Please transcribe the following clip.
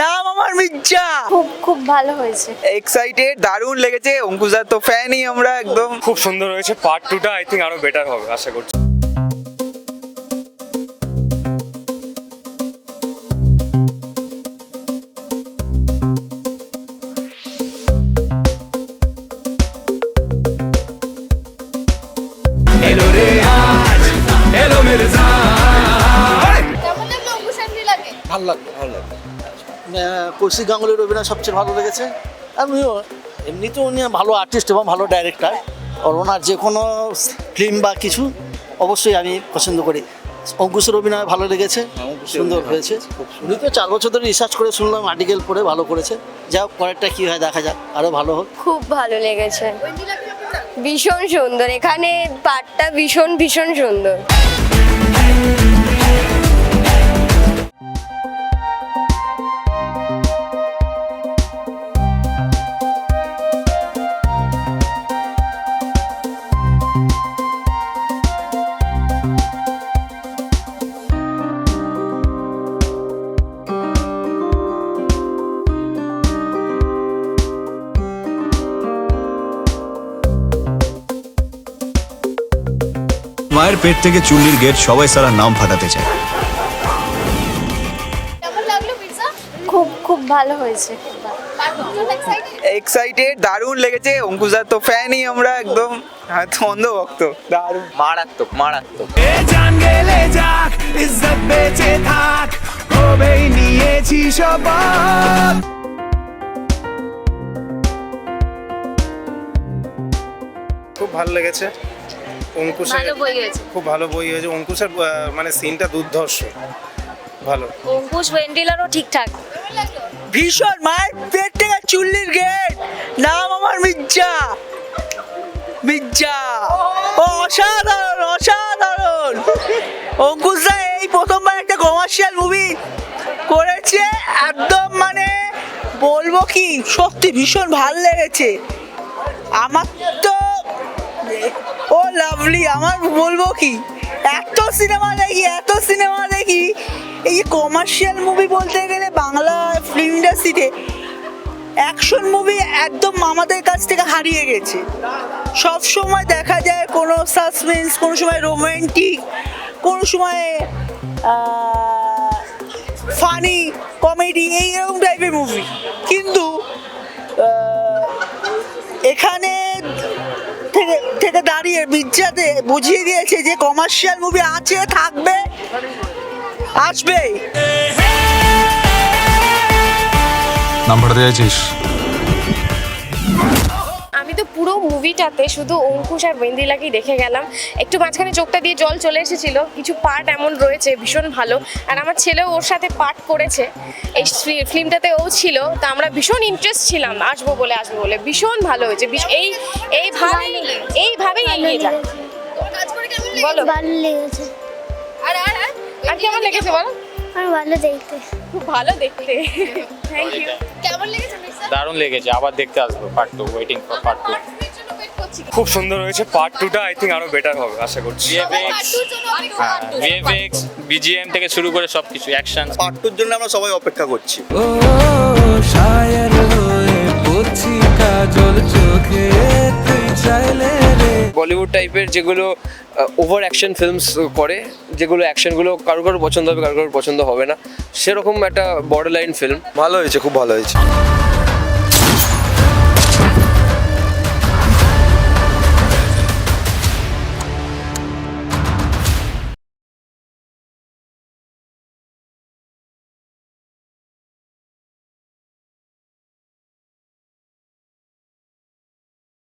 নাম আমার মির্জা। খুব খুব ভালো হয়েছে। এক্সাইটেড দারুণ লেগেছে অঙ্কুশদার তো ফ্যানই আমরা একদম। খুব সুন্দর হয়েছে পার্ট টুটা আই থিঙ্ক আরও বেটার হবে আশা করছি। ভালো লাগল ভালো লাগল। কৌশিক গাঙ্গুলির অভিনয় সবচেয়ে ভালো লেগেছে। আমিও এমনিতে উনি ভালো আর্টিস্ট এবং ভালো ডাইরেক্টর আর ওনার যে কোনো ফিল্ম বা কিছু অবশ্যই আমি পছন্দ করি। অঙ্কুশের অভিনয় ভালো লেগেছে সুন্দর হয়েছে। উনি তো চার বছর ধরে রিসার্চ করে শুনলাম আর্টিকেল পড়ে ভালো করেছে। যা হোক পরেরটা কী হয় দেখা যাক আরও ভালো হোক। খুব ভালো লেগেছে। ভীষণ সুন্দর এখানে পাটটা ভীষণ ভীষণ সুন্দর। মায়ের পেট থেকে চুল্লির গেট সবাই সারা নাম ফাটাতে চায়। খুব খুব ভালো হয়েছে। এক্সাইটেড দারুণ লেগেছে। অঙ্কুশদার তো ফ্যানই আমরা একদম। হ্যাঁ তো অন্ধ ভক্ত দারুণ। মারাত্মক মারাত্মক। জান গেলে যাক ইজ্জত বেঁচে থাক কবেই নিয়েছি শপথ? খুব ভালো লেগেছে। অঙ্কুশের ভালো বই হয়েছে। খুব ভালো বই হয়েছে। অঙ্কুশের মানে সিনটা দুর্ধর্ষ। ভালো। অঙ্কুশ ওয়েন্ডিলারও ঠিকঠাক। ভীষণ মায়ের পেট থেকে চুল্লির গেট। নাম আমার মির্জা। মির্জা। ও অসাধারণ অসাধারণ। অঙ্কুশদা এই প্রথমবার একটা কমার্শিয়াল মুভি করেছে। একদম মানে বলব কি সত্যি ভীষণ ভালো লেগেছে। আমার তো লাভলি, আমার বলব কি, এত সিনেমা দেখি, এত সিনেমা দেখি, এই যে কমার্শিয়াল মুভি বলতে গেলে বাংলা ফিল্ম ইন্ডাস্ট্রিতে অ্যাকশন মুভি একদম আমাদের কাছ থেকে হারিয়ে গেছে। সব সময় দেখা যায় কোনো সাসপেন্স কোনো সময় রোমান্টিক কোনো সময় ফানি কমেডি এইরকম টাইপের মুভি কিন্তু এখানে দাঁড়িয়ে মির্জাতে বুঝিয়ে দিয়েছে যে কমার্শিয়াল মুভি আছে থাকবে আসবেই। নাম্বার দিয়েছিস আমি তো পুরো মুভিটাতে শুধু অঙ্কুশ আর ওয়েন্দিলাকেই দেখে গেলাম। একটু মাঝখানে চোখটা দিয়ে জল চলে এসেছিল কিছু পার্ট এমন রয়েছে ভীষণ ভালো। আর আমার ছেলেও ওর সাথে পার্ট করেছে। এই ফিল্মটাতে ও ছিল তা আমরা ভীষণ ইন্টারেস্ট ছিলাম আসব বলে আসব বলে। ভীষণ ভালো হয়েছে এই এইভাবেই এইভাবেই এগিয়ে কাজ বলো। ভালো লেগেছে। আর আর আর? আর কেমন লেগেছে বলো? আর ভালো দেখতে। খুব ভালো দেখতে। থ্যাংক ইউ কেমন লেগেছে দারুণ লেগেছে আবার দেখতে আসব part two waiting for part two খুব সুন্দর হয়েছে পার্ট টুটা আই থিঙ্ক আরও বেটার হবে আশা করছি। অপেক্ষা হ্যাঁ ভিএফএক্স বিজিএম থেকে শুরু করে সবকিছু অ্যাকশন পার্ট টুর জন্য আমরা সবাই অপেক্ষা করছি। ও শায়ের বলিউড টাইপের যেগুলো ওভার অ্যাকশন ফিল্মস করে, যেগুলো অ্যাকশনগুলো কারও কারও পছন্দ হবে কারও কারও পছন্দ হবে না, সেরকম একটা বর্ডার লাইন ফিল্ম ভালো হয়েছে, খুব ভালো হয়েছে।